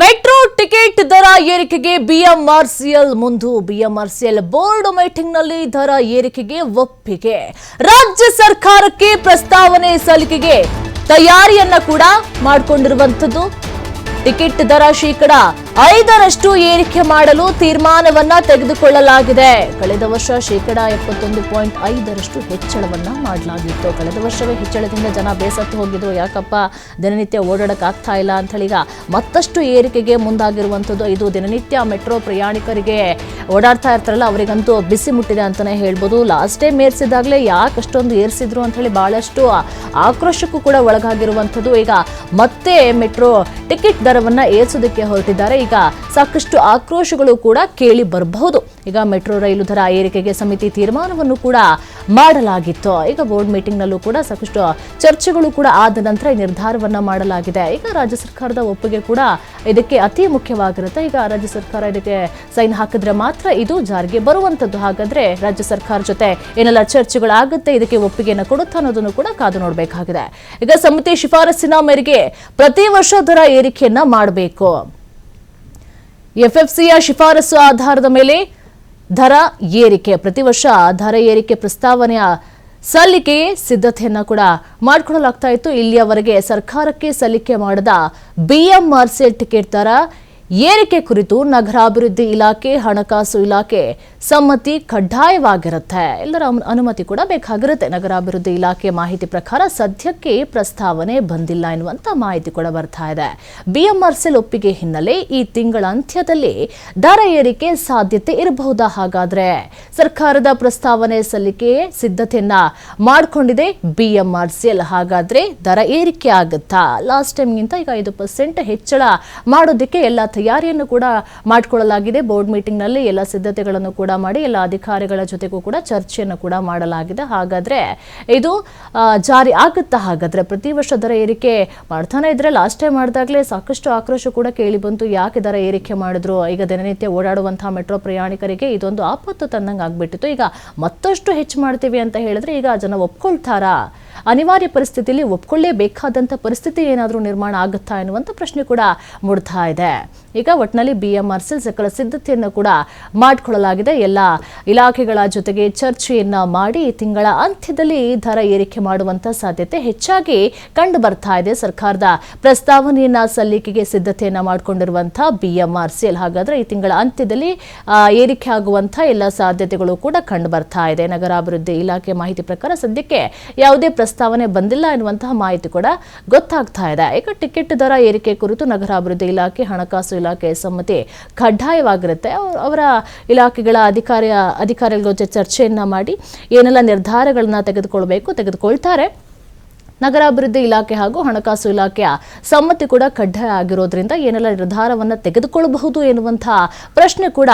Metro ticket ದರ ಏರಿಕೆಗೆ BMRCL ಮುಂದು. ಬಿಎಂಆರ್ಸಿಎಲ್ ಬೋರ್ಡ್ ಮೀಟಿಂಗ್ನಲ್ಲಿ ದರ ಏರಿಕೆಗೆ ಒಪ್ಪಿಗೆ. ರಾಜ್ಯ ಸರ್ಕಾರಕ್ಕೆ ಪ್ರಸ್ತಾವನೆ ಸಲ್ಲಿಕೆಗೆ ತಯಾರಿಯನ್ನ ಕೂಡ ಮಾಡಿಕೊಂಡಿರುವಂಥದ್ದು. ಟಿಕೆಟ್ ದರ ಶೇಕಡ ಐದರಷ್ಟು ಏರಿಕೆ ಮಾಡಲು ತೀರ್ಮಾನವನ್ನ ತೆಗೆದುಕೊಳ್ಳಲಾಗಿದೆ. ಕಳೆದ ವರ್ಷ ಶೇಕಡ ಎಪ್ಪತ್ತೊಂದು ಪಾಯಿಂಟ್ ಐದರಷ್ಟು ಹೆಚ್ಚಳವನ್ನ ಮಾಡಲಾಗಿತ್ತು. ಕಳೆದ ವರ್ಷವೇ ಹೆಚ್ಚಳದಿಂದ ಜನ ಬೇಸತ್ತು ಹೋಗಿದ್ರು. ಯಾಕಪ್ಪ? ದಿನನಿತ್ಯ ಓಡಾಡಕ್ ಆಗ್ತಾ ಇಲ್ಲ ಅಂತ ಹೇಳಿ ಮತ್ತಷ್ಟು ಏರಿಕೆಗೆ ಮುಂದಾಗಿರುವಂಥದ್ದು ಇದು. ದಿನನಿತ್ಯ ಮೆಟ್ರೋ ಪ್ರಯಾಣಿಕರಿಗೆ ಓಡಾಡ್ತಾ ಇರ್ತಾರಲ್ಲ, ಅವರಿಗಂತೂ ಬಿಸಿ ಮುಟ್ಟಿದೆ ಅಂತಾನೆ ಹೇಳ್ಬೋದು. ಲಾಸ್ಟ್ ಟೈಮ್ ಏರಿಸಿದಾಗಲೇ ಯಾಕೆ ಅಷ್ಟೊಂದು ಏರಿಸಿದ್ರು ಅಂತ ಹೇಳಿ ಬಹಳಷ್ಟು ಆಕ್ರೋಶಕ್ಕೂ ಕೂಡ ಒಳಗಾಗಿರುವಂಥದ್ದು. ಈಗ ಮತ್ತೆ ಮೆಟ್ರೋ ಟಿಕೆಟ್ ದರವನ್ನ ಏರಿಸೋದಕ್ಕೆ ಹೊರಟಿದ್ದಾರೆ. ಈಗ ಸಾಕಷ್ಟು ಆಕ್ರೋಶಗಳು ಕೂಡ ಕೇಳಿ ಬರಬಹುದು. ಈಗ ಮೆಟ್ರೋ ರೈಲು ದರ ಏರಿಕೆಗೆ ಸಮಿತಿ ತೀರ್ಮಾನವನ್ನು ಕೂಡ ಮಾಡಲಾಗಿತ್ತು. ಈಗ ಬೋರ್ಡ್ ಮೀಟಿಂಗ್ನಲ್ಲೂ ಕೂಡ ಸಾಕಷ್ಟು ಚರ್ಚೆಗಳು ಕೂಡ ಆದ ನಂತರ ಈ ನಿರ್ಧಾರವನ್ನು ಮಾಡಲಾಗಿದೆ. ಈಗ ರಾಜ್ಯ ಸರ್ಕಾರದ ಒಪ್ಪಿಗೆ ಕೂಡ ಇದಕ್ಕೆ ಅತಿ ಮುಖ್ಯವಾಗಿರುತ್ತೆ. ಈಗ ರಾಜ್ಯ ಸರ್ಕಾರ ಇದಕ್ಕೆ ಸೈನ್ ಹಾಕಿದ್ರೆ ಮಾತ್ರ ಇದು ಜಾರಿಗೆ ಬರುವಂತದ್ದು. ಹಾಗಾದ್ರೆ ರಾಜ್ಯ ಸರ್ಕಾರ ಜೊತೆ ಏನೆಲ್ಲ ಚರ್ಚೆಗಳಾಗುತ್ತೆ, ಇದಕ್ಕೆ ಒಪ್ಪಿಗೆಯನ್ನು ಕೊಡುತ್ತಾ ಅನ್ನೋದನ್ನು ಕೂಡ ಕಾದು ನೋಡಬೇಕಾಗಿದೆ. ಈಗ ಸಮಿತಿ ಶಿಫಾರಸ್ಸಿನ ಮೇರೆಗೆ ಪ್ರತಿ ವರ್ಷ ದರ ಏರಿಕೆಯನ್ನ ಮಾಡಬೇಕು. ಎಫ್ಎಫ್ಸಿಯ ಶಿಫಾರಸು ಆಧಾರದ ಮೇಲೆ ದರ ಏರಿಕೆ, ಪ್ರತಿ ವರ್ಷ ದರ ಏರಿಕೆ ಪ್ರಸ್ತಾವನೆಯ ಸಲ್ಲಿಕೆ ಸಿದ್ಧತೆಯನ್ನ ಕೂಡ ಮಾಡಿಕೊಳ್ಳಲಾಗ್ತಾ ಇತ್ತು. ಇಲ್ಲಿಯವರೆಗೆ ಸರ್ಕಾರಕ್ಕೆ ಸಲ್ಲಿಕೆ ಮಾಡದ ಬಿಎಂಆರ್ಸಿ ಟಿಕೆಟ್ ದರ ಏರಿಕೆ ಕುರಿತು ನಗರಾಭಿವೃದ್ಧಿ ಇಲಾಖೆ, ಹಣಕಾಸು ಇಲಾಖೆ ಸಮ್ಮತಿ ಕಡ್ಡಾಯವಾಗಿರುತ್ತೆ. ಎಲ್ಲರ ಅನು- ಅನುಮತಿ ಕೂಡ ಬೇಕಾಗಿರುತ್ತೆ. ನಗರಾಭಿವೃದ್ಧಿ ಇಲಾಖೆ ಮಾಹಿತಿ ಪ್ರಕಾರ ಸದ್ಯಕ್ಕೆ ಪ್ರಸ್ತಾವನೆ ಬಂದಿಲ್ಲ ಎನ್ನುವಂತ ಮಾಹಿತಿ ಕೂಡ ಬರ್ತಾ ಇದೆ. ಬಿಎಂಆರ್ಸಿಲ್ ಒಪ್ಪಿಗೆ ಹಿನ್ನೆಲೆ ಈ ತಿಂಗಳ ಅಂತ್ಯದಲ್ಲಿ ದರ ಏರಿಕೆ ಸಾಧ್ಯತೆ ಇರಬಹುದಾ ಹಾಗಾದ್ರೆ? ಸರ್ಕಾರದ ಪ್ರಸ್ತಾವನೆ ಸಲ್ಲಿಕೆ ಸಿದ್ಧತೆಯನ್ನ ಮಾಡಿಕೊಂಡಿದೆ ಬಿಎಂಆರ್ಸಿಎಲ್ ಹಾಗಾದ್ರೆ ದರ ಏರಿಕೆ ಆಗುತ್ತಾ? ಲಾಸ್ಟ್ ಟೈಮ್ಗಿಂತ ಈಗ ಐದು ಪರ್ಸೆಂಟ್ ಹೆಚ್ಚಳ ಮಾಡೋದಕ್ಕೆ ಎಲ್ಲ ತಯಾರಿಯನ್ನು ಕೂಡ ಮಾಡಿಕೊಳ್ಳಲಾಗಿದೆ. ಬೋರ್ಡ್ ಮೀಟಿಂಗ್ನಲ್ಲಿ ಎಲ್ಲ ಸಿದ್ಧತೆಗಳನ್ನು ಕೂಡ ಮಾಡಿ, ಎಲ್ಲ ಅಧಿಕಾರಿಗಳ ಜೊತೆಗೂ ಕೂಡ ಚರ್ಚೆಯನ್ನು ಕೂಡ ಮಾಡಲಾಗಿದೆ. ಹಾಗಾದ್ರೆ ಇದು ಜಾರಿ ಆಗುತ್ತಾ ಹಾಗಾದ್ರೆ? ಪ್ರತಿ ವರ್ಷ ದರ ಏರಿಕೆ ಮಾಡ್ತಾನೆ ಇದ್ರೆ ಲಾಸ್ಟ್ ಟೈಮ್ ಮಾಡಿದಾಗಲೇ ಸಾಕಷ್ಟು ಆಕ್ರೋಶ ಕೂಡ ಕೇಳಿ ಬಂತು. ಯಾಕೆ ದರ ಏರಿಕೆ ಮಾಡಿದ್ರು? ಈಗ ದಿನನಿತ್ಯ ಓಡಾಡುವಂತಹ ಮೆಟ್ರೋ ಪ್ರಯಾಣಿಕರಿಗೆ ಇದೊಂದು ಆಪತ್ತು ತಂದಂಗೆ ಆಗ್ಬಿಟ್ಟಿತ್ತು ಈಗ ಮತ್ತಷ್ಟು ಹೆಚ್ಚು ಮಾಡ್ತೀವಿ ಅಂತ ಹೇಳಿದ್ರೆ ಈಗ ಜನ ಒಪ್ಕೊಳ್ತಾರಾ? ಅನಿವಾರ್ಯ ಪರಿಸ್ಥಿತಿಯಲ್ಲಿ ಒಪ್ಕೊಳ್ಳೇಬೇಕಾದಂಥ ಪರಿಸ್ಥಿತಿ ಏನಾದರೂ ನಿರ್ಮಾಣ ಆಗುತ್ತಾ ಎನ್ನುವಂಥ ಪ್ರಶ್ನೆ ಕೂಡ ಮೂಡ್ತಾ ಇದೆ. ಈಗ ಒಟ್ಟಿನಲ್ಲಿ ಬಿ ಎಂ ಆರ್ ಸಕಲ ಸಿದ್ಧತೆಯನ್ನು ಕೂಡ ಮಾಡಿಕೊಳ್ಳಲಾಗಿದೆ. ಎಲ್ಲ ಇಲಾಖೆಗಳ ಜೊತೆಗೆ ಚರ್ಚೆಯನ್ನ ಮಾಡಿ ತಿಂಗಳ ಅಂತ್ಯದಲ್ಲಿ ದರ ಏರಿಕೆ ಮಾಡುವಂಥ ಸಾಧ್ಯತೆ ಹೆಚ್ಚಾಗಿ ಕಂಡು ಬರ್ತಾ ಇದೆ. ಸರ್ಕಾರದ ಪ್ರಸ್ತಾವನೆಯನ್ನ ಸಲ್ಲಿಕೆಗೆ ಸಿದ್ಧತೆಯನ್ನ ಮಾಡಿಕೊಂಡಿರುವಂಥ B M R C L ಹಾಗಾದ್ರೆ ಈ ತಿಂಗಳ ಅಂತ್ಯದಲ್ಲಿ ಏರಿಕೆ ಆಗುವಂಥ ಎಲ್ಲ ಸಾಧ್ಯತೆಗಳು ಕೂಡ ಕಂಡು ಬರ್ತಾ ಇದೆ. ನಗರಾಭಿವೃದ್ಧಿ ಇಲಾಖೆ ಮಾಹಿತಿ ಪ್ರಕಾರ ಸದ್ಯಕ್ಕೆ ಯಾವುದೇ ಪ್ರಸ್ತಾವನೆ ಬಂದಿಲ್ಲ ಎನ್ನುವಂತಹ ಮಾಹಿತಿ ಕೂಡ ಗೊತ್ತಾಗ್ತಾ ಇದೆ. ಈಗ ಟಿಕೆಟ್ ದರ ಏರಿಕೆ ಕುರಿತು ನಗರಾಭಿವೃದ್ಧಿ ಇಲಾಖೆ, ಹಣಕಾಸು ಇಲಾಖೆ ಸಮ್ಮತಿ ಕಡ್ಡಾಯವಾಗಿರುತ್ತೆ. ಅವ್ರ- ಇಲಾಖೆಗಳ ಅಧಿಕಾರಿ ಅಧಿಕಾರಿಗಳ ಜೊತೆ ಚರ್ಚೆಯನ್ನ ಮಾಡಿ ಏನೆಲ್ಲ ನಿರ್ಧಾರಗಳನ್ನ ತೆಗೆದುಕೊಳ್ಬೇಕು, ತೆಗೆದುಕೊಳ್ತಾರೆ. ನಗರಾಭಿವೃದ್ಧಿ ಇಲಾಖೆ ಹಾಗೂ ಹಣಕಾಸು ಇಲಾಖೆಯ ಸಮ್ಮತಿ ಕೂಡ ಕಡ್ಡಾಯ ಆಗಿರೋದ್ರಿಂದ ಏನೆಲ್ಲ ನಿರ್ಧಾರವನ್ನ ತೆಗೆದುಕೊಳ್ಳಬಹುದು ಎನ್ನುವಂತಹ ಪ್ರಶ್ನೆ ಕೂಡ